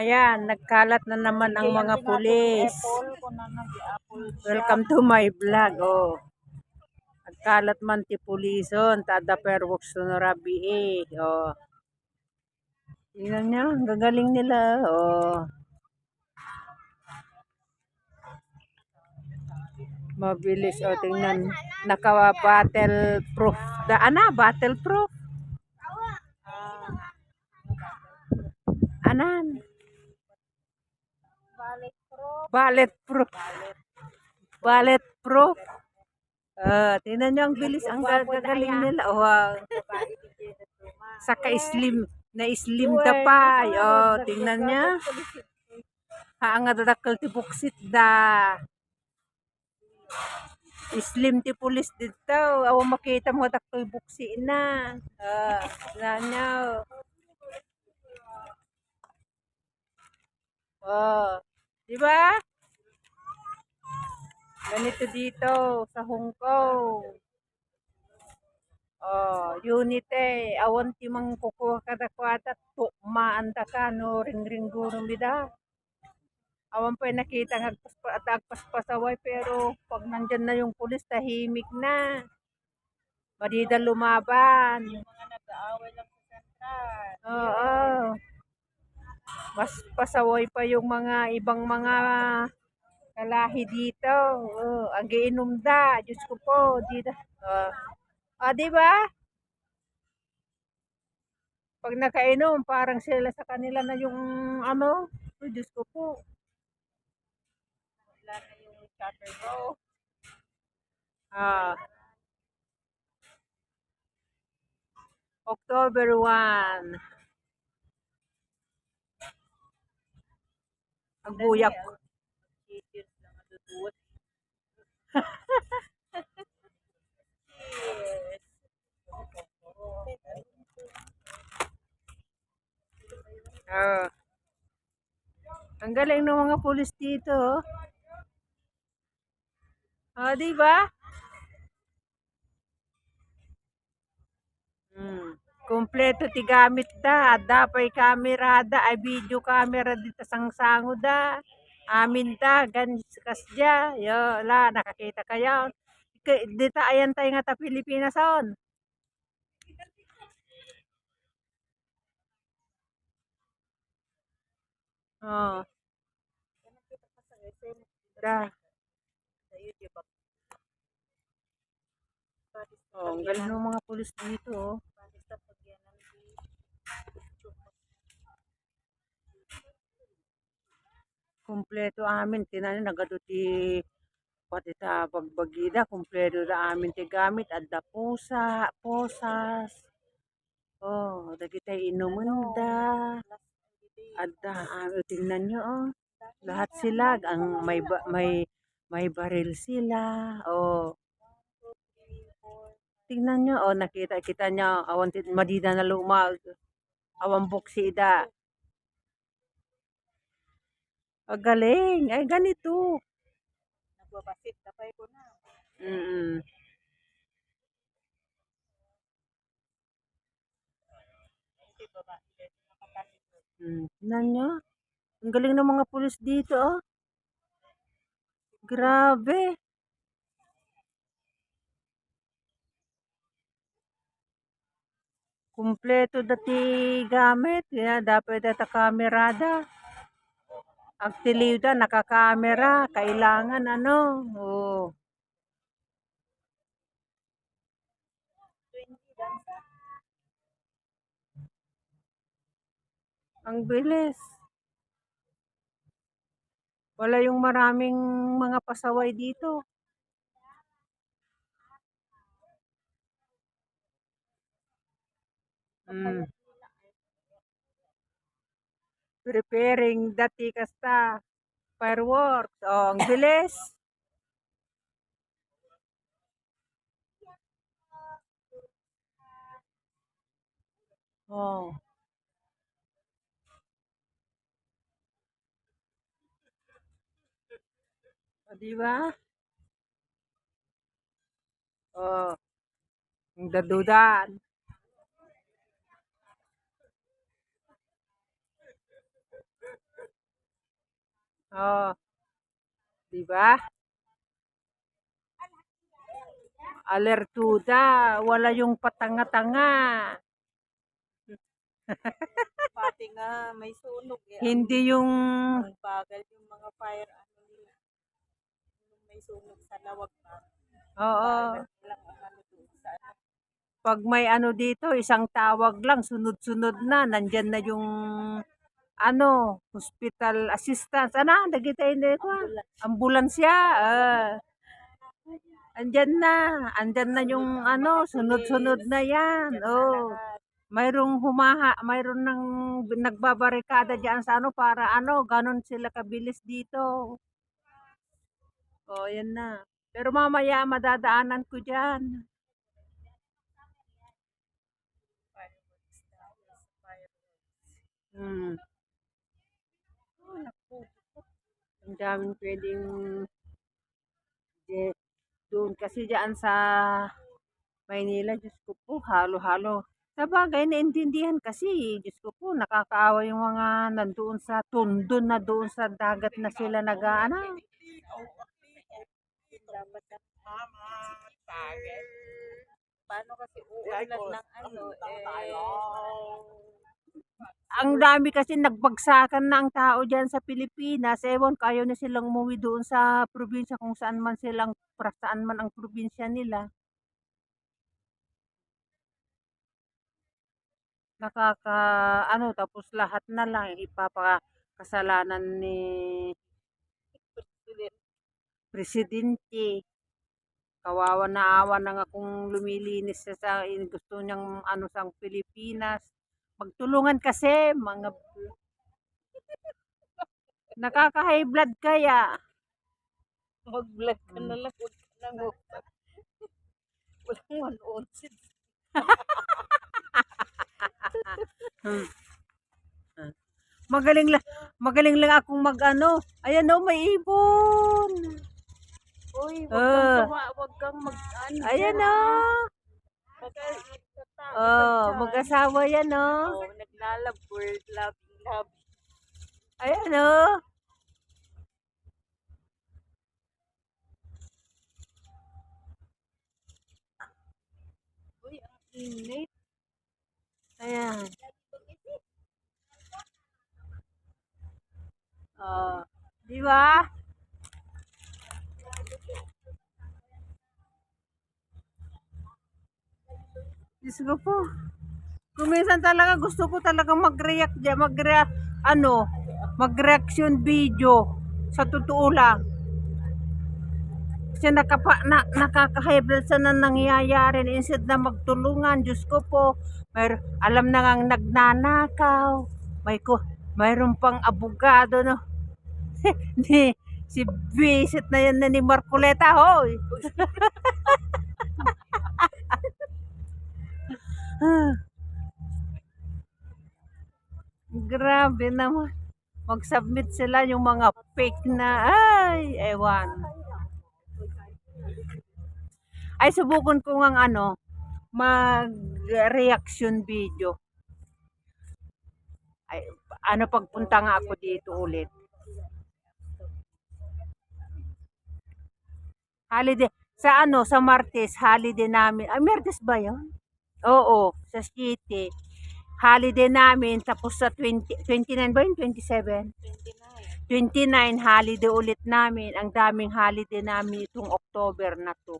Ayan, nagkalat na naman ang mga pulis. Welcome to my vlog. Oh. Nagkalat man ti pulison, tada perwoks to rabi eh. Oh. Tingnan nyo, gagaling nila. Oh. Mabilis. Oh, tingnan. Naka battle proof. Da, ana, battle proof. Anan? Ballet proof. Ballet proof. Ah, tingnan nyo ang bilis, ang gagaling nila. Oh, wow. Saka slim, na slim da pa. Oh, tingnan niya. Ha, ang dadakal ti buksit da. Slim ti pulis dito. Awa makita mo dakal buksi na. Ah, tingnan nyo. Oh, di ba? Ganito dito sa Hong Kong. Oh, unite. Awan ti mang kukuha ka da kwata. Tukmaan ta ka no ring ring guro bida. Awan pa yung nakita ng at agpaspasaway pero pag nandyan na yung pulis tahimik na. Madida lumaban. mga nag-aaway lang sa sentral. Oo. Mas pasaway pa yung mga ibang mga kalahi dito. Oh, ang giinom da. Diyos ko po. Dito. Oh. Ah, di? Pag nakainom, parang sila sa kanila na yung ano. Oh, Diyos ko po. Wala na yung charter bro. Ah. October 1. Ang buyak. Ang duduwat. Ah. Ang galing ng mga pulis dito. oh. Ah, di ba? Hmm. Kompleto ti gamit da. Dapay kamera da. Ay video camera dito sang sango da. Amin da. Ganis kasya. Yo, la, nakakita kayo. Dita ayan tayo nga ta Pilipinas on. Oh. Da. Oh, galing ng mga pulis dito. Oh. Paris na pagyanan di. Kompleto amin. Tinan nagado ti pati ta bagbagida. Kompleto da amin ti gamit. Adda pusa, posas. Oh, dagiti inuman da. Adda, ah, tingnan nyo oh. Lahat sila ang may may may baril sila. Oh. Tingnan nyo oh, nakita kita nyo awan madida na lumag. Awan buksi da. Ang galing. Ay, ganito. Nagbabasit. Tapay ko na. Mm. Mm. Tingnan nyo. Ang galing ng mga pulis dito, oh. Grabe. Kumpleto dati gamit. Kaya dapat data kamerada. Tiliw da, nakakamera. Kailangan ano. Oh. 20 dansa. Ang bilis. Wala yung maraming mga pasaway dito. Mm. Preparing dati kasta fireworks. Oh, ang bilis. Oh. O, ba? Oh. Ang dadudan. Oh. Di ba? Alertuda, wala yung patanga-tanga. Pati nga may sunog eh. Hindi yung Ang bagal yung mga fire ano nila. Yung may sunog sa lawag pa. Oo. Lang ano sa ano. Pag may ano dito, isang tawag lang, sunod-sunod na, nandyan na yung ano, hospital assistance. Ano, nagitay na ko. Ambulansya. Ah. andyan na. Andyan na yung ano, sunod-sunod na yan. Oh. Mayroong humaha, mayroon nang nagbabarikada diyan sa ano para ano, ganon sila kabilis dito. Oh, yan na. Pero mamaya madadaanan ko diyan. Hmm. Oh, naku. Ang daming pwedeng de, doon kasi diyan sa Maynila, Diyos ko po, halo-halo. Sa bagay, naintindihan kasi, Diyos ko po, nakakaawa yung mga nandoon sa tundon na doon sa dagat na sila nag-ano. Dapat na. Paano kasi uulan ng ano eh. Ang dami kasi nagbagsakan na ang tao diyan sa Pilipinas. Ewan ko, ayaw na silang umuwi doon sa probinsya kung saan man silang, saan man ang probinsya nila. Nakaka, ano, tapos lahat na lang ipapakasalanan ni Presidente. Kawawa na awa na nga kung lumilinis siya sa gusto niyang ano sa Pilipinas. Magtulungan kasi mga nakaka-high blood kaya. Mag-vlog ka na lang. Huwag ka lang. Walang manood. Hmm. Ah. Magaling lang, magaling lang akong mag-ano. Ayan o, may ibon. Uy, wag Ah. kang tuwa, wag kang mag ano. Ayan o. Oh, mag-asawa yan o. Oh, naglalab loving love. Ayan o. Uy, ang init. Ayan. Oh, di ba? Diyos ko po. Kung minsan talaga gusto ko talaga mag-react dyan, mag ano, mag-reaction video. Sa totoo lang. Kasi nakapa, na, nakaka-high sa na nangyayari instead na magtulungan. Diyos ko po, may, alam na ngang nagnanakaw. May ko, mayroon pang abogado, no? ni, si Visit na yan na ni Marcoleta, hoy. Grabe naman. Mag-submit sila yung mga fake na, ay, ewan. Ay, subukan ko ng ano, mag-reaction video. Ay, ano pagpunta nga ako dito ulit. Holiday, sa ano, sa Martes, holiday namin. Ay, Martes ba yun? Oo, sa City. Holiday namin, tapos sa 20, 29 ba yun? 27? 29. 29 holiday ulit namin. Ang daming holiday namin itong October na to.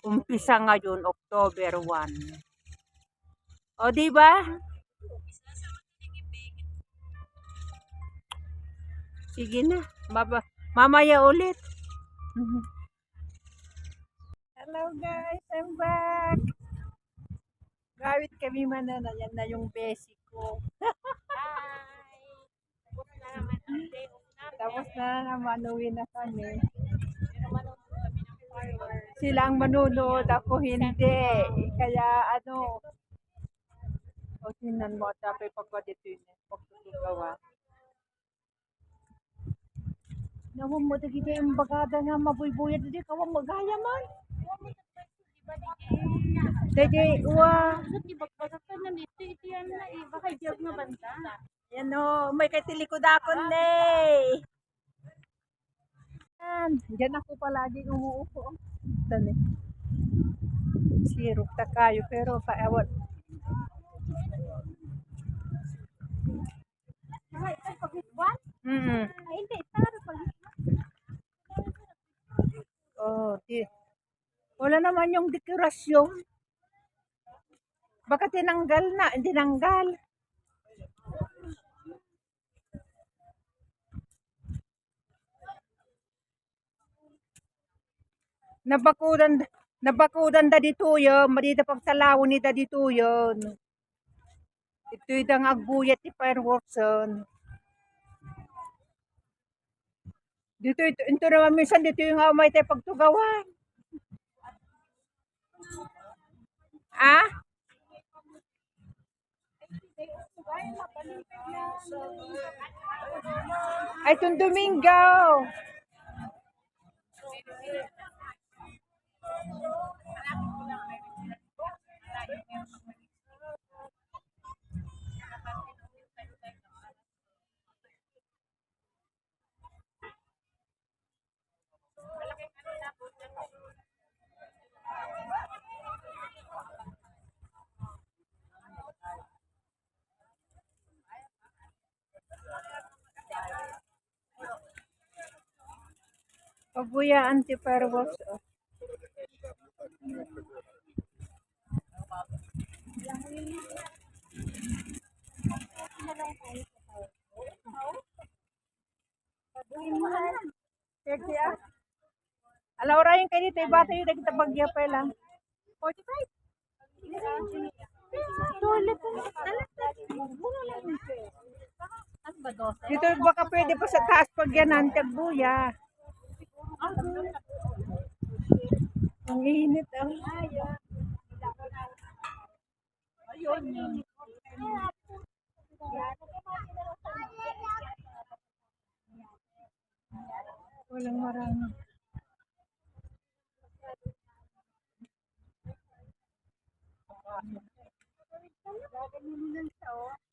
Umpisa ngayon, October 1. O, di ba? Sige na. Baba. Mamaya ulit. Hello guys, I'm back. Gawit kami manan. Yan na yung basic ko. Hi! Tapos na naman ang day off namin. Tapos na naman, uwi na kami. Pero manood kami ng fireworks. Sila ang manunood, ako hindi. Kaya ano, o sinan mo, tapos pagkwadito yun, pagtutugawa. Nawang mo, dagi kayong bagada nga mabuybuyad, hindi kawang magaya man. Dagi, wa. Di ba bagat ka na dito? Ito yan na eh. O, may katilikod ako, ne. Yan. Diyan ako palagi umuupo. Dali. Sirok ta kayo pero kaawat. Mm pag Oh, di. Wala naman yung dekorasyon. Baka tinanggal na, tinanggal. Nabakudan, nabakudan da dito yun, madita pagsalawon ni da dito yun. Ito yung agbuyat ni fireworkson. Dito, ito, ito naman minsan dito yung amay tayo pagtugawan. Ah? Ay, itong Domingo. Pabuya anti-fireworks. Oh. Sige ah. Alaw ra yung kayo dito, iba tayo kita bagya pa lang. 45. Toilet ko na. Ano ba 12? Dito baka pwede pa sa taas pag yan tagbuya. Ang init ah. Walang marami.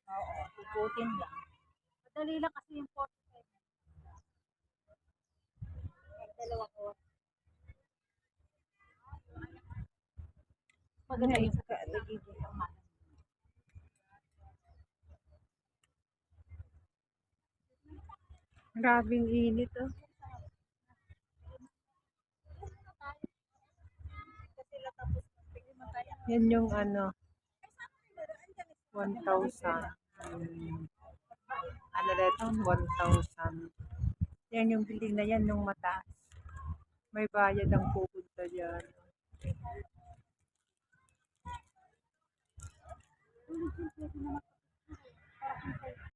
Oo, ikutin lang. Madali lang kasi yung 45. Dalawa ko. Maganda yung sa nagiging Grabing init ah. Yan yung ano, 1,000. Hmm. Ano na ito? 1,000. Yan yung building na yan, yung mataas. May bayad ang pupunta dyan. 嗯。